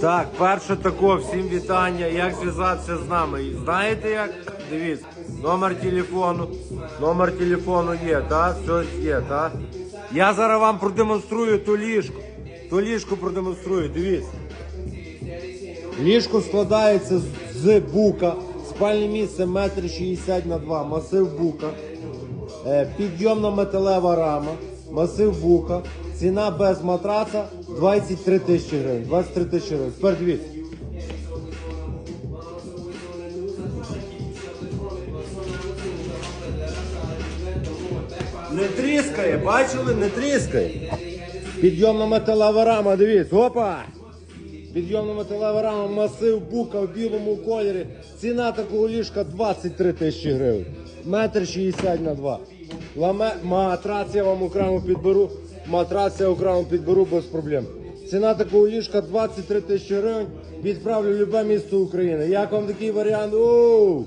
Так, перше тако, всім вітання. Як зв'язатися з нами? Знаєте як? Дивіться, номер телефону. Номер телефону є, так? Все є, так? Я зараз вам продемонструю ту ліжку. Ту ліжку продемонструю, дивіться. Ліжко складається з- бука. Спальне місце 1,60 на 2 масив бука. Е, Підйомна металева рама, масив бука, ціна без матраца 23 тисячі гривень. 23 тисячі гривень. Тепер дивіться. Не тріскає, бачили? Не тріскає. Підйомна металева рама, дивіться, опа! Підйомна металева рама, масив бука в білому кольорі. Ціна такого ліжка 23 тисячі гривень. Метр 60 на 2. Ламе... Матрац я вам окремо підберу. Матрац я окремо підберу без проблем. Ціна такого ліжка 23 тисячі гривень. Відправлю в любе місто України. Як вам такий варіант? Оу!